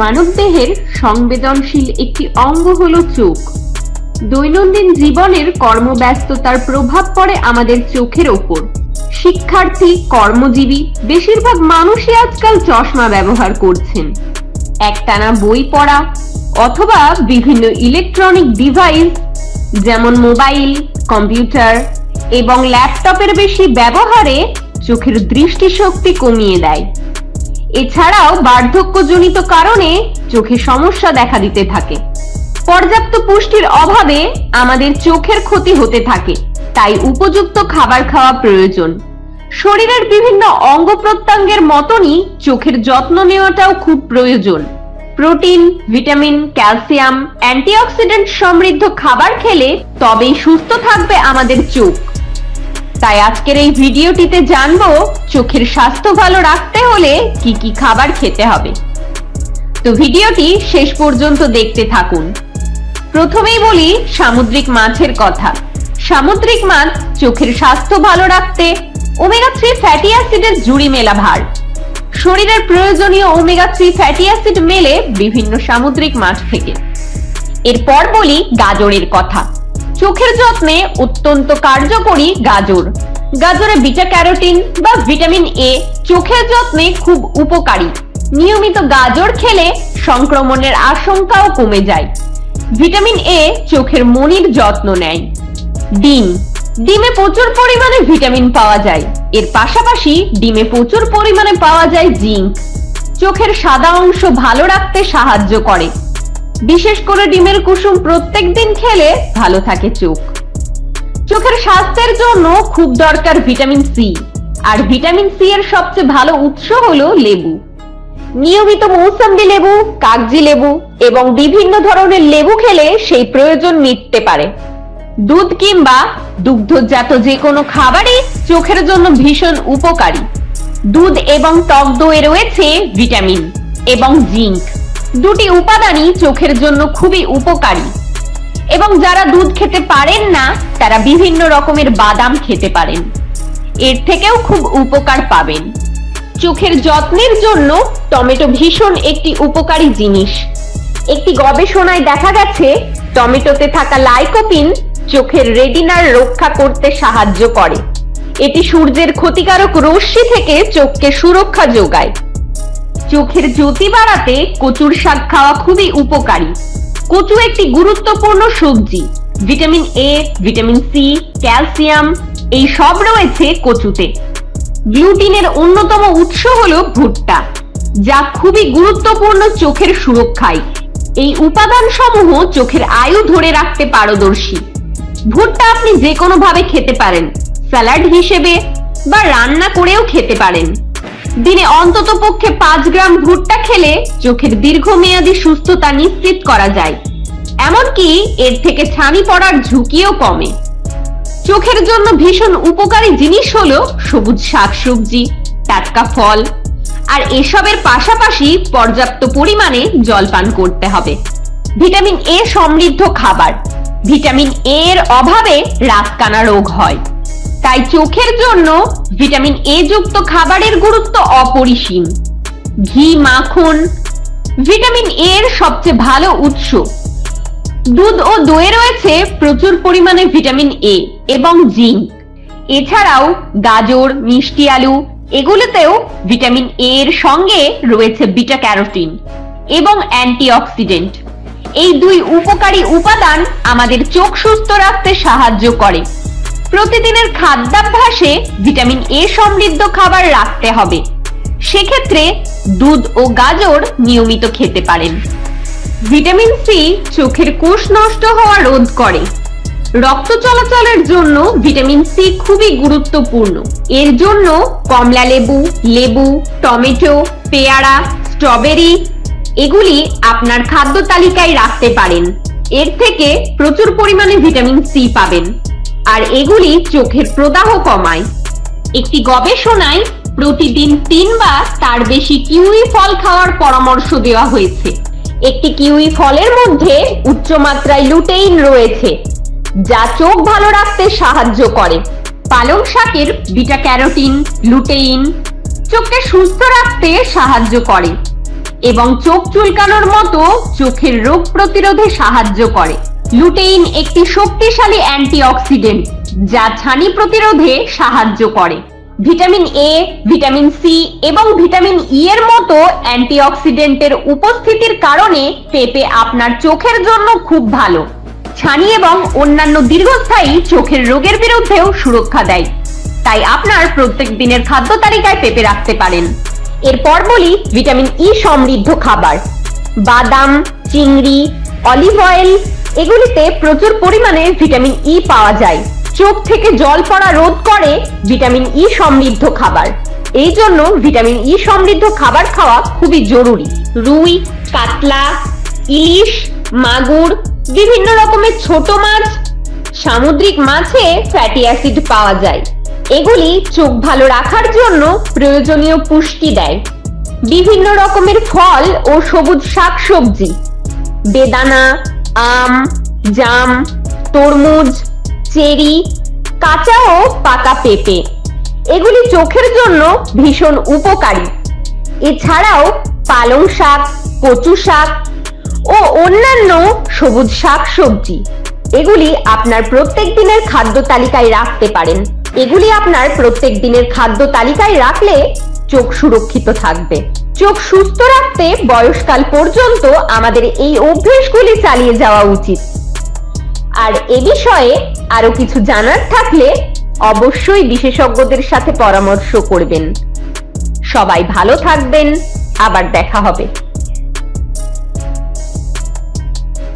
মানবদেহের সংবেদনশীল একটি অঙ্গ হলো চোখ। দৈনন্দিন জীবনের কর্মব্যস্ততার প্রভাব পড়ে আমাদের চোখের ওপর। শিক্ষার্থী, কর্মজীবী, বেশিরভাগ মানুষই আজকাল চশমা ব্যবহার করছেন। একটানা বই পড়া অথবা বিভিন্ন ইলেকট্রনিক ডিভাইস, যেমন মোবাইল, কম্পিউটার এবং ল্যাপটপের বেশি ব্যবহারে চোখের দৃষ্টিশক্তি কমিয়ে দেয়। এছাড়াও বার্ধক্যজনিত কারণে চোখে সমস্যা দেখা দিতে থাকে। পর্যাপ্ত পুষ্টির অভাবে আমাদের চোখের ক্ষতি হতে থাকে, তাই উপযুক্ত খাবার খাওয়া প্রয়োজন। শরীরের বিভিন্ন অঙ্গ প্রত্যঙ্গের মতনই চোখের যত্ন নেওয়াটাও খুব প্রয়োজন। প্রোটিন, ভিটামিন, ক্যালসিয়াম, অ্যান্টিঅক্সিডেন্ট সমৃদ্ধ খাবার খেলে তবেই সুস্থ থাকবে আমাদের চোখ। তাই আজকের এই ভিডিওটিতে জানব, চোখের স্বাস্থ্য ভালো রাখতে হলে কি কি খাবার খেতে হবে। তো ভিডিওটি শেষ পর্যন্ত দেখতে থাকুন। প্রথমেই বলি সামুদ্রিক মাছের কথা। সামুদ্রিক মাছ চোখের স্বাস্থ্য ভালো রাখতে ওমেগা থ্রি ফ্যাটি অ্যাসিডের জুড়ি মেলা ভার। শরীরের প্রয়োজনীয় ওমেগা থ্রি ফ্যাটি অ্যাসিড মেলে বিভিন্ন সামুদ্রিক মাছ থেকে। এরপর বলি গাজরের কথা। চোখের যত্নে অত্যন্ত কার্যকরী গাজর। গাজরে বিটা ক্যারোটিন বা ভিটামিন এ চোখের যত্নে খুব উপকারী। নিয়মিত গাজর খেলে সংক্রমণের আশঙ্কাও কমে যায়। ভিটামিন এ চোখের মনির যত্ন নেয়। ডিম। ডিমে প্রচুর পরিমাণে ভিটামিন পাওয়া যায়। এর পাশাপাশি ডিমে প্রচুর পরিমাণে পাওয়া যায় জিঙ্ক। চোখের সাদা অংশ ভালো রাখতে সাহায্য করে। বিশেষ করে ডিমের কুসুম প্রত্যেক দিন খেলে ভালো থাকে চোখ। চোখের স্বাস্থ্যের জন্য খুব দরকার ভিটামিন সি আর ভিটামিন সি এর সবচেয়ে ভালো উৎস হলো লেবু। নিয়মিত মৌসাম্বি লেবু, কাগজি লেবু এবং বিভিন্ন ধরনের লেবু খেলে সেই প্রয়োজন মিটতে পারে। দুধ কিংবা দুগ্ধজাত যে কোনো খাবারই চোখের জন্য ভীষণ উপকারী। দুধ এবং টক দইয়ে রয়েছে ভিটামিন এবং জিঙ্ক। দুটি উপাদানই চোখের জন্য খুবই উপকারী। এবং যারা দুধ খেতে পারেন না, তারা বিভিন্ন রকমের বাদাম খেতে পারেন। এর থেকেও খুব উপকার পাবেন। চোখের যত্নের জন্য টমেটো ভীষণ একটি উপকারী জিনিস। একটি গবেষণায় দেখা গেছে, টমেটোতে থাকা লাইকোপিন চোখের রেটিনার রক্ষা করতে সাহায্য করে। এটি সূর্যের ক্ষতিকারক রশ্মি থেকে চোখকে সুরক্ষা যোগায়। চোখের জ্যোতি বাড়াতে কচুর শাক খাওয়া খুবই উপকারী। কচু একটি গুরুত্বপূর্ণ সবজি। Vitamin A vitamin C calcium, এই সব রয়েছে কচুতে। গ্লুটিনের অন্যতম উৎস হলো ভুট্টা, যা খুবই গুরুত্বপূর্ণ চোখের সুরক্ষায়। এই উপাদান সমূহ চোখের আয়ু ধরে রাখতে পারদর্শী। ভুট্টা আপনি যে কোনো ভাবে খেতে পারেন। স্যালাড হিসেবে বা রান্না করেও খেতে পারেন। দিনে অন্তত পক্ষে পাঁচ গ্রাম ভুট্টা খেলে চোখের দীর্ঘমেয়াদী সুস্থতা নিশ্চিত করা যায়। এমনকি এর থেকে ছানি পড়ার ঝুঁকিও কমে। চোখের জন্য ভীষণ উপকারী জিনিস হলো সবুজ শাকসবজি, টাটকা ফল। আর এসবের পাশাপাশি পর্যাপ্ত পরিমাণে জল পান করতে হবে। ভিটামিন এ সমৃদ্ধ খাবার। ভিটামিন এর অভাবে রাতকানা রোগ হয়। তাই চোখের জন্য ভিটামিন এ যুক্ত খাবারের গুরুত্ব অপরিসীম। ঘি, মাখন ভিটামিন এ এর সবচেয়ে ভালো উৎস। দুধ ও দইয়ে রয়েছে প্রচুর পরিমাণে ভিটামিন এ এবং জিঙ্ক। এছাড়াও গাজর, মিষ্টি আলু এগুলোতেও ভিটামিন এ এর সঙ্গে রয়েছে বিটা ক্যারোটিন এবং অ্যান্টিঅক্সিডেন্ট। এই দুই উপকারী উপাদান আমাদের চোখ সুস্থ রাখতে সাহায্য করে। প্রতিদিনের খাদ্যাভ্যাসে ভিটামিন এ সমৃদ্ধ খাবার রাখতে হবে। সেক্ষেত্রে দুধ ও গাজর নিয়মিত খেতে পারেন। ভিটামিন সি চোখের কোষ নষ্ট হওয়া রোধ করে। রক্ত চলাচলের জন্য ভিটামিন সি খুবই গুরুত্বপূর্ণ। এর জন্য কমলা লেবু লেবু, টমেটো, পেয়ারা, স্ট্রবেরি এগুলি আপনার খাদ্য তালিকায় রাখতে পারেন। এর থেকে প্রচুর পরিমাণে ভিটামিন সি পাবেন। আর এগুলি চোখের প্রদাহ কমায়। একটি গবেষণায় প্রতিদিন তিনবার তার বেশি কিউই ফল খাওয়ার পরামর্শ দেওয়া হয়েছে। একটি কিউই ফলের মধ্যে উচ্চমাত্রায় লুটেইন রয়েছে, যা চোখ ভালো রাখতে সাহায্য করে। পালং শাকের বিটা ক্যারোটিন লুটেইন চোখকে সুস্থ রাখতে সাহায্য করে এবং চোখ চুলকানোর মতো চোখের রোগ প্রতিরোধে সাহায্য করে। লুটেইন একটি শক্তিশালী অ্যান্টিঅক্সিডেন্ট যা ছানি প্রতিরোধে সাহায্য করে। ভিটামিন এ ভিটামিন সি এবং ভিটামিন ই এর মতো অ্যান্টিঅক্সিডেন্টের উপস্থিতির কারণে পেঁপে আপনার চোখের জন্য খুব ভালো। ছানি এবং অন্যান্য দীর্ঘস্থায়ী চোখের রোগের বিরুদ্ধেও সুরক্ষা দেয়। তাই আপনার প্রত্যেক দিনের খাদ্য তালিকায় পেঁপে রাখতে পারেন। এরপর বলি ভিটামিন ই সমৃদ্ধ খাবার। বাদাম, চিংড়ি অলিভ অয়েল এগুলিতে প্রচুর পরিমাণে ভিটামিন ই পাওয়া যায়। চোখ থেকে জল পড়া রোধ করে ভিটামিন ই সমৃদ্ধ খাবার। এই জন্য ভিটামিন ই সমৃদ্ধ খাবার খাওয়া খুবই জরুরি। রুই, কাতলা, ইলিশ, মাগুর, বিভিন্ন রকমের ছোট মাছ, সামুদ্রিক মাছে ফ্যাটি অ্যাসিড পাওয়া যায়। এগুলি চোখ ভালো রাখার জন্য প্রয়োজনীয় পুষ্টি দেয়। বিভিন্ন রকমের ফল ও সবুজ শাকসবজি, বেদানা আম, জাম, তরমুজ, চেরি, কাঁচা ও পাকা পেঁপে। এগুলি চোখের জন্য ভীষণ উপকারী। এছাড়াও পালং শাক, কচু শাক ও অন্যান্য সবুজ শাক সবজি। এগুলি আপনার প্রত্যেক দিনের খাদ্য তালিকায় রাখতে পারেন। এগুলি আপনার প্রত্যেক দিনের খাদ্য তালিকায় রাখলে চোখ সুরক্ষিত থাকবে। চোখ সুস্থ রাখতে বয়সকাল পর্যন্ত আমাদের এই অভ্যেসগুলি চালিয়ে যাওয়া উচিত। আর এ বিষয়ে আরও কিছু জানার থাকলে অবশ্যই বিশেষজ্ঞদের সাথে পরামর্শ করবেন। সবাই ভালো থাকবেন, আবার দেখা হবে।